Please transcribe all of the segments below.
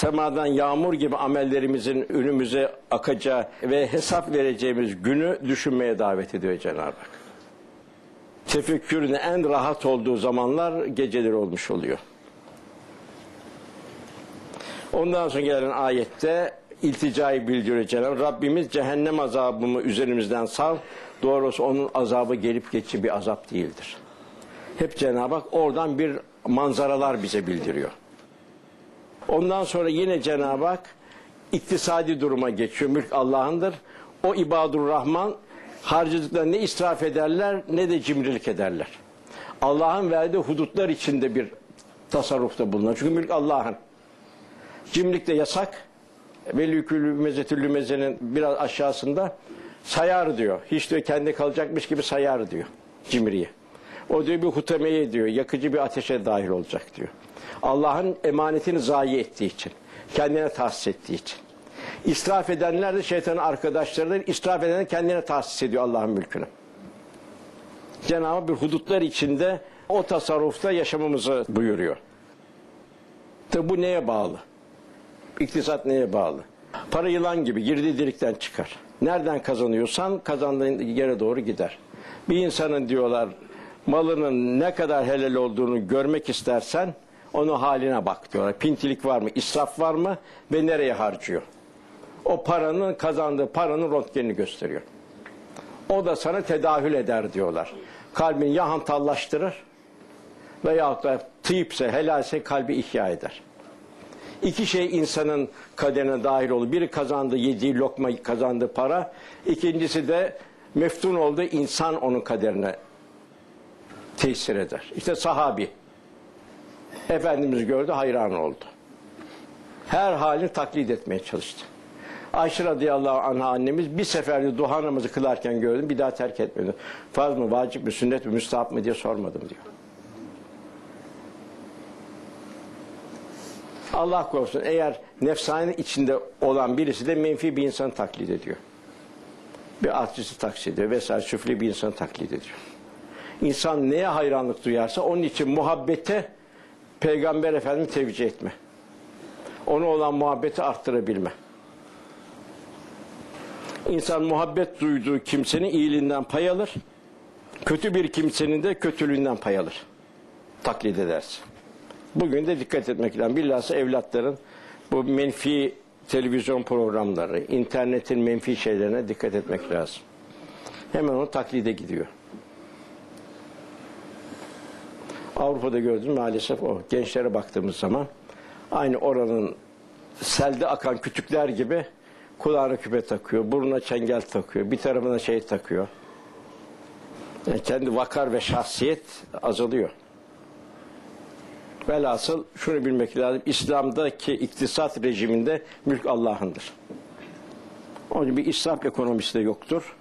semadan yağmur gibi amellerimizin önümüze akacağı ve hesap vereceğimiz günü düşünmeye davet ediyor Cenab-ı Hak. Tefekkürün en rahat olduğu zamanlar geceleri olmuş oluyor. Ondan sonra gelen ayette ilticayı bildiriyor Cenab-ı. Rabbimiz cehennem azabımı üzerimizden sal. Doğrusu onun azabı gelip geçici bir azap değildir. Hep Cenab-ı Hak oradan bir manzaralar bize bildiriyor. Ondan sonra yine Cenab-ı Hak iktisadi duruma geçiyor. Mülk Allah'ındır. O ibadur Rahman harcadıklarını ne israf ederler ne de cimrilik ederler. Allah'ın verdiği hudutlar içinde bir tasarrufta bulunur. Çünkü mülk Allah'ın. Cimrilik de yasak. Velükülü mezetüllü mezenin biraz aşağısında sayar diyor. Hiç diyor kendi kalacakmış gibi sayar diyor cimriyi. O diyor bir hutemeye diyor, yakıcı bir ateşe dahil olacak diyor. Allah'ın emanetini zayi ettiği için, kendine tahsis ettiği için. İsraf edenler de şeytanın arkadaşlarıdır. İsraf edenler kendine tahsis ediyor Allah'ın mülkünü. Cenab-ı bir hudutlar içinde o tasarrufta yaşamamızı buyuruyor. Tabi bu neye bağlı? İktisat neye bağlı? Para yılan gibi girdiği delikten çıkar. Nereden kazanıyorsan kazandığın yere doğru gider. Bir insanın diyorlar malının ne kadar helal olduğunu görmek istersen onun haline bak diyorlar. Pintilik var mı, israf var mı ve nereye harcıyor? O paranın kazandığı paranın röntgenini gösteriyor. O da sana tedahül eder diyorlar. Kalbini ya hantallaştırır veyahut da tıyıpse, helalse kalbi ihya eder. İki şey insanın kaderine dahil olur. Biri kazandığı yediği lokma kazandığı para. İkincisi de meftun olduğu insan onun kaderine tesir eder. İşte sahabi. Efendimiz gördü hayran oldu. Her halini taklit etmeye çalıştı. Ayşe radıyallahu anha annemiz bir seferde duha namazı kılarken gördüm bir daha terk etmedi. Farz mı, vacip mi, sünnet mi, müstahap mı diye sormadım diyor. Allah korusun eğer nefsane içinde olan birisi de menfi bir insanı taklit ediyor. Bir artisti taklit ediyor vesaire süfli bir insanı taklit ediyor. İnsan neye hayranlık duyarsa onun için muhabbete Peygamber Efendimiz tevcih etme. Ona olan muhabbeti arttırabilme. İnsan muhabbet duyduğu kimsenin iyiliğinden pay alır. Kötü bir kimsenin de kötülüğünden pay alır. Taklit edersin. Bugün de dikkat etmek lazım. Bilhassa evlatların bu menfi televizyon programları, internetin menfi şeylerine dikkat etmek lazım. Hemen onu taklide gidiyor. Avrupa'da gördüğüm maalesef o. Gençlere baktığımız zaman aynı oranın selde akan kütükler gibi kulağına küpe takıyor, burnuna çengel takıyor, bir tarafına şey takıyor. Yani kendi vakar ve şahsiyet azalıyor. Velhasıl şunu bilmek lazım. İslam'daki iktisat rejiminde mülk Allah'ındır. Onun için bir israf ekonomisi de yoktur.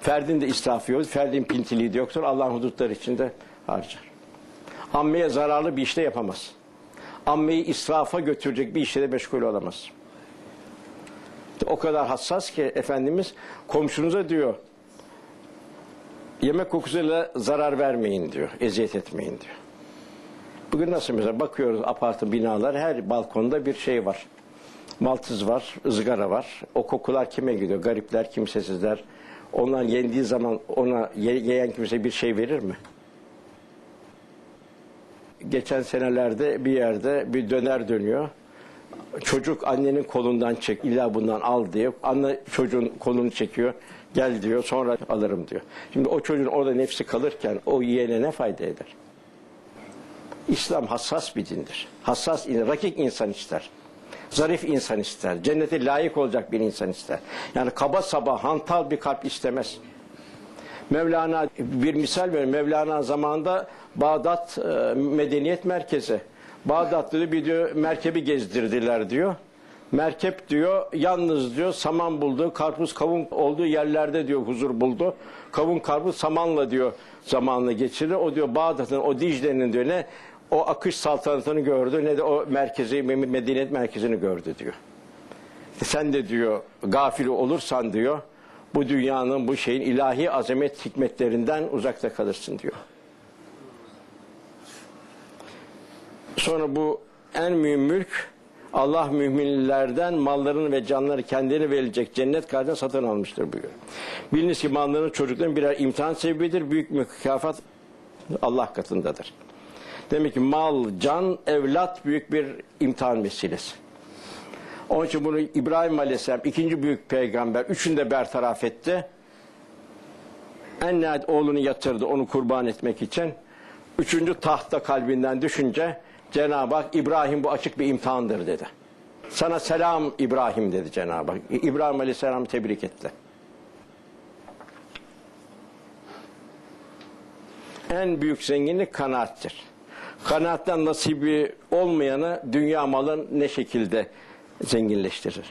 Ferdin de israfı yoktur. Ferdin pintiliği de yoktur. Allah'ın hudutları içinde harcar. Ammeye zararlı bir işte yapamaz. Ammeyi israfa götürecek bir işle de meşgul olamaz. O kadar hassas ki Efendimiz komşunuza diyor yemek kokusuyla zarar vermeyin diyor. Eziyet etmeyin diyor. Bugün nasıl mesela bakıyoruz apartı binalar her balkonda bir şey var. Maltız var, ızgara var. O kokular kime gidiyor? Garipler, kimsesizler. Onlar yendiği zaman ona ye- yiyen kimse bir şey verir mi? Geçen senelerde bir yerde bir döner dönüyor. Çocuk annenin kolundan çek, illa bundan al diye. Anne çocuğun kolunu çekiyor. Gel diyor, sonra alırım diyor. Şimdi o çocuğun orada nefsi kalırken o yiyene ne fayda eder? İslam hassas bir dindir. Hassas, rakik insan ister. Zarif insan ister. Cennete layık olacak bir insan ister. Yani kaba saba, hantal bir kalp istemez. Mevlana bir misal verir. Mevlana zamanında Bağdat e, medeniyet merkezi. Bağdat'ta bir diyor merkebi gezdirdiler diyor. Merkep diyor yalnız diyor saman buldu, karpuz kavun olduğu yerlerde diyor huzur buldu. Kavun karpuz samanla diyor zamanla geçirdi. O diyor Bağdat'ın o Dicle'nin diyor ne o akış saltanatını gördü ne de o merkezi medeniyet merkezini gördü diyor. Sen de diyor gafil olursan diyor bu dünyanın bu şeyin ilahi azamet hikmetlerinden uzakta kalırsın diyor. Sonra bu en mühim mülk Allah müminlerden mallarını ve canları kendilerine verilecek cennet karşılığında satın almıştır buyuruyor. Biliniz ki malların çocukların birer imtihan sebebidir. Büyük mükafat Allah katındadır. Demek ki mal, can, evlat büyük bir imtihan vesilesi. Onun için bunu İbrahim Aleyhisselam ikinci büyük peygamber üçünü de bertaraf etti. En nihayet oğlunu yatırdı onu kurban etmek için. Üçüncü tahta kalbinden düşünce Cenab-ı Hak İbrahim bu açık bir imtihandır dedi. Sana selam İbrahim dedi Cenab-ı Hak. İbrahim Aleyhisselam'ı tebrik etti. En büyük zenginlik kanaattir. Kanaatten nasibi olmayanı dünya malı ne şekilde zenginleştirir.